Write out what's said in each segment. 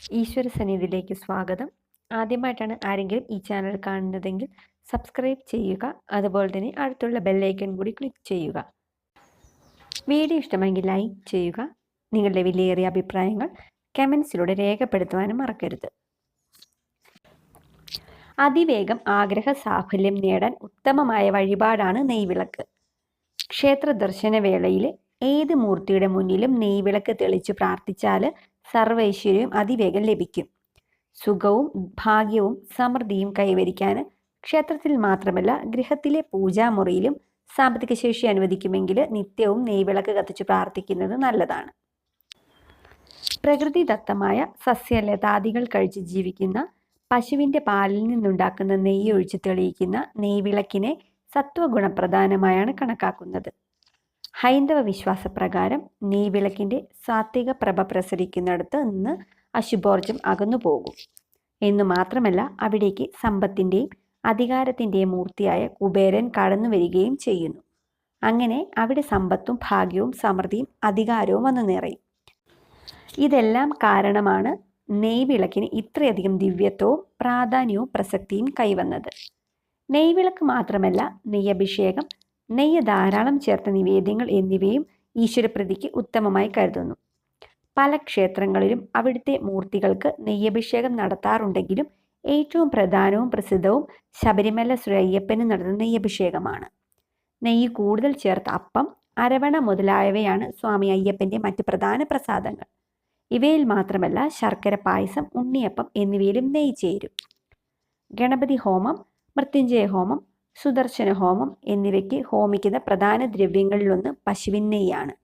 ഈശ്വര സന്നിധിയിലേക്ക് സ്വാഗതം. ആദ്യമായിട്ടാണ് ആരെങ്കിലും ഈ ചാനൽ കാണുന്നതെങ്കിൽ സബ്സ്ക്രൈബ് ചെയ്യുക അതുപോലെ തന്നെ അടുത്തുള്ള ബെല്ലൈക്കൺ കൂടി ക്ലിക്ക് ചെയ്യുക. വീഡിയോ ഇഷ്ടമെങ്കിൽ ലൈക്ക് ചെയ്യുക. നിങ്ങളുടെ വിലയേറിയ അഭിപ്രായങ്ങൾ കമൻസിലൂടെ രേഖപ്പെടുത്തുവാനും മറക്കരുത്. അതിവേഗം ആഗ്രഹ സാഫല്യം നേടാൻ ഉത്തമമായ വഴിപാടാണ് നെയ്വിളക്ക്. ക്ഷേത്ര ദർശന വേളയിലെ ഏത് മൂർത്തിയുടെ മുന്നിലും നെയ്വിളക്ക് തെളിച്ച് പ്രാർത്ഥിച്ചാൽ സർവൈശ്വര്യവും അതിവേഗം ലഭിക്കും. സുഖവും ഭാഗ്യവും സമൃദ്ധിയും കൈവരിക്കാൻ ക്ഷേത്രത്തിൽ മാത്രമല്ല ഗൃഹത്തിലെ പൂജാമുറിയിലും സാമ്പത്തിക ശേഷി അനുവദിക്കുമെങ്കിൽ നിത്യവും നെയ്വിളക്ക് കത്തിച്ച് പ്രാർത്ഥിക്കുന്നത് നല്ലതാണ്. പ്രകൃതിദത്തമായ സസ്യലതാദികൾ കഴിച്ച് ജീവിക്കുന്ന പശുവിന്റെ പാലിൽ നിന്നുണ്ടാക്കുന്ന നെയ്യ് ഒഴിച്ച് തെളിയിക്കുന്ന നെയ്വിളക്കിനെ സത്വഗുണപ്രധാനമായാണ് കണക്കാക്കുന്നത്. ഹൈന്ദവ വിശ്വാസപ്രകാരം നീവിളക്കിന്റെ സാത്വിക പ്രഭ പ്രസരിക്കുന്നിടത്ത് നിന്ന് അശുഭോർജം അകന്നു പോകും. എന്നു മാത്രമല്ല അവിടേക്ക് സമ്പത്തിന്റെയും അധികാരത്തിന്റെയും മൂർത്തിയായ കുബേരൻ കടന്നു വരികയും ചെയ്യുന്നു. അങ്ങനെ അവിടെ സമ്പത്തും ഭാഗ്യവും സമൃദ്ധിയും അധികാരവും വന്നു നിറയും. ഇതെല്ലാം കാരണമാണ് നെയ്വിളക്കിന് ഇത്രയധികം ദിവ്യത്വവും പ്രാധാന്യവും പ്രസക്തിയും കൈവന്നത്. നെയ്വിളക്ക് മാത്രമല്ല നെയ്യഭിഷേകം നെയ്യ് ധാരാളം ചേർത്ത നിവേദ്യങ്ങൾ എന്നിവയും ഈശ്വരപ്രതിക്ക് ഉത്തമമായി കരുതുന്നു. പല ക്ഷേത്രങ്ങളിലും അവിടുത്തെ മൂർത്തികൾക്ക് നെയ്യഭിഷേകം നടത്താറുണ്ടെങ്കിലും ഏറ്റവും പ്രധാനവും പ്രസിദ്ധവും ശബരിമല ശ്രീ നടന്ന നെയ്യഭിഷേകമാണ്. നെയ്യ് കൂടുതൽ ചേർത്ത അപ്പം അരവണ മുതലായവയാണ് സ്വാമി അയ്യപ്പന്റെ മറ്റ് പ്രധാന പ്രസാദങ്ങൾ. ഇവയിൽ മാത്രമല്ല ശർക്കര പായസം ഉണ്ണിയപ്പം എന്നിവയിലും നെയ്യ് ചേരും. ഗണപതി ഹോമം മൃത്യുഞ്ജയ ഹോമം സുദർശന ഹോമം എന്നിവയ്ക്ക് ഹോമിക്കുന്ന പ്രധാന ദ്രവ്യങ്ങളിലൊന്ന് പശുവിൻ നെയ്യാണ്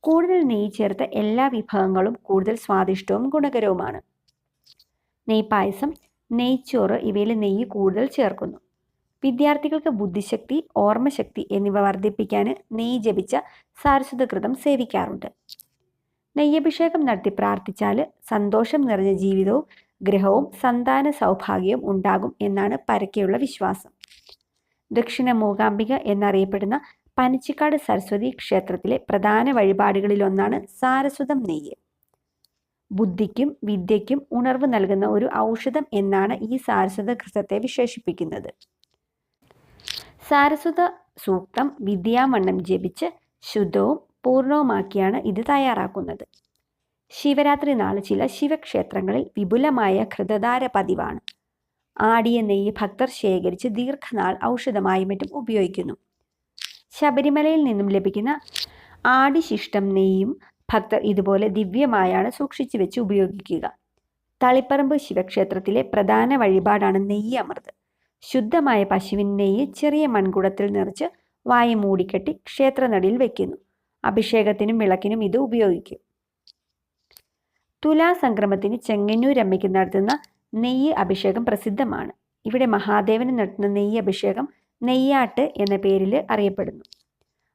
കൂടുതൽ നെയ്യ് ചേർത്ത എല്ലാ വിഭവങ്ങളും കൂടുതൽ സ്വാദിഷ്ടവും ഗുണകരവുമാണ്. നെയ് പായസം നെയ്ച്ചോറ് ഇവയിൽ നെയ്യ് കൂടുതൽ ചേർക്കുന്നു. വിദ്യാർത്ഥികൾക്ക് ബുദ്ധിശക്തി ഓർമ്മശക്തി എന്നിവ വർദ്ധിപ്പിക്കാൻ നെയ്യ് ജപിച്ച സാരസ്വതകൃതം സേവിക്കാറുണ്ട്. നെയ്യഭിഷേകം നടത്തി പ്രാർത്ഥിച്ചാൽ സന്തോഷം നിറഞ്ഞ ജീവിതവും ഗ്രഹവും സന്താന സൗഭാഗ്യവും ഉണ്ടാകും എന്നാണ് പരക്കെയുള്ള വിശ്വാസം. ദക്ഷിണ മൂകാംബിക എന്നറിയപ്പെടുന്ന പനച്ചിക്കാട് സരസ്വതി ക്ഷേത്രത്തിലെ പ്രധാന വഴിപാടുകളിലൊന്നാണ് സാരസ്വതം നെയ്യ്. ബുദ്ധിക്കും വിദ്യയ്ക്കും ഉണർവ് നൽകുന്ന ഒരു ഔഷധം എന്നാണ് ഈ സാരസ്വത കൃതത്തെ വിശേഷിപ്പിക്കുന്നത്. സാരസ്വത സൂക്തം വിദ്യാവണ്ണം ജപിച്ച് ശുദ്ധവും പൂർണവുമാക്കിയാണ് ഇത് തയ്യാറാക്കുന്നത്. ശിവരാത്രി നാൾ ചില ശിവക്ഷേത്രങ്ങളിൽ വിപുലമായ ഘൃതധാര പതിവാണ്. ആടിയ നെയ്യ് ഭക്തർ ശേഖരിച്ച് ദീർഘനാൾ ഔഷധമായി മറ്റും ഉപയോഗിക്കുന്നു. ശബരിമലയിൽ നിന്നും ലഭിക്കുന്ന ആടിശിഷ്ടം നെയ്യും ഭക്തർ ഇതുപോലെ ദിവ്യമായാണ് സൂക്ഷിച്ചു വെച്ച് ഉപയോഗിക്കുക. തളിപ്പറമ്പ് ശിവക്ഷേത്രത്തിലെ പ്രധാന വഴിപാടാണ് നെയ്യ് അമൃത്. ശുദ്ധമായ പശുവിൻ നെയ്യ് ചെറിയ മൺകുടത്തിൽ നിറച്ച് വായ മൂടിക്കെട്ടി ക്ഷേത്രനടിയിൽ വയ്ക്കുന്നു അഭിഷേകത്തിനും വിളക്കിനും ഇത് ഉപയോഗിക്കും. തുലാസംക്രമത്തിന് ചെങ്ങന്നൂരമ്മയ്ക്ക് നടത്തുന്ന നെയ്യ് അഭിഷേകം പ്രസിദ്ധമാണ്. ഇവിടെ മഹാദേവന് നടത്തുന്ന നെയ്യ് അഭിഷേകം നെയ്യാട്ട് എന്ന പേരിൽ അറിയപ്പെടുന്നു.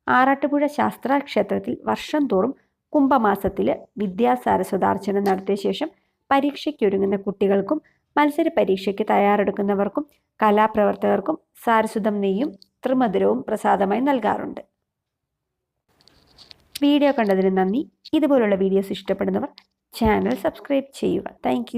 ആറാട്ടുപുഴ ശാസ്ത്ര ക്ഷേത്രത്തിൽ വർഷം തോറും കുംഭമാസത്തിൽ വിദ്യാസാരസ്വതാർച്ചന നടത്തിയ ശേഷം പരീക്ഷയ്ക്കൊരുങ്ങുന്ന കുട്ടികൾക്കും മത്സര പരീക്ഷയ്ക്ക് തയ്യാറെടുക്കുന്നവർക്കും കലാപ്രവർത്തകർക്കും സാരസ്വതം നെയ്യും ത്രിമധുരവും പ്രസാദമായി നൽകാറുണ്ട്. വീഡിയോ കണ്ടതിന് നന്ദി. ഇതുപോലുള്ള വീഡിയോസ് ഇഷ്ടപ്പെടുന്നവർ ചാനൽ സബ്സ്ക്രൈബ് ചെയ്യുക. താങ്ക്